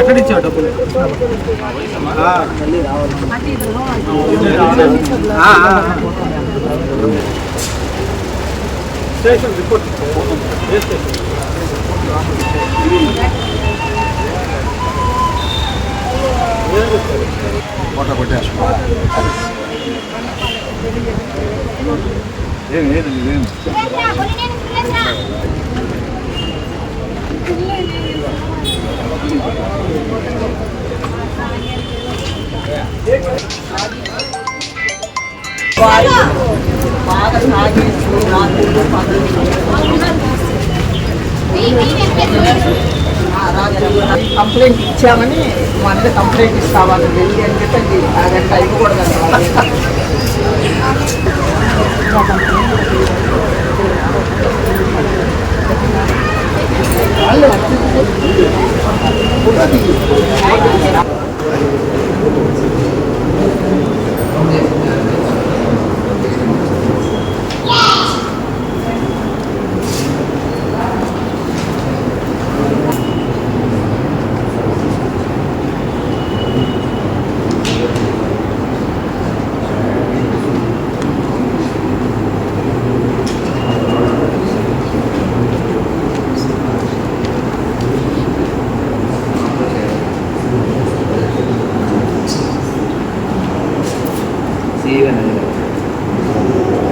ఎక్కడి ఇచ్చావు డబ్బులు. Station report. ఫోటో కొట్టేసుకో ఏం లేదు ఏం? కంప్లైంట్ ఇచ్చామని మళ్ళీ కంప్లైంట్ ఇస్తామని వెళ్ళి అని చెప్పి అదంతా ఇవ్వకూడదు నెల్లూరు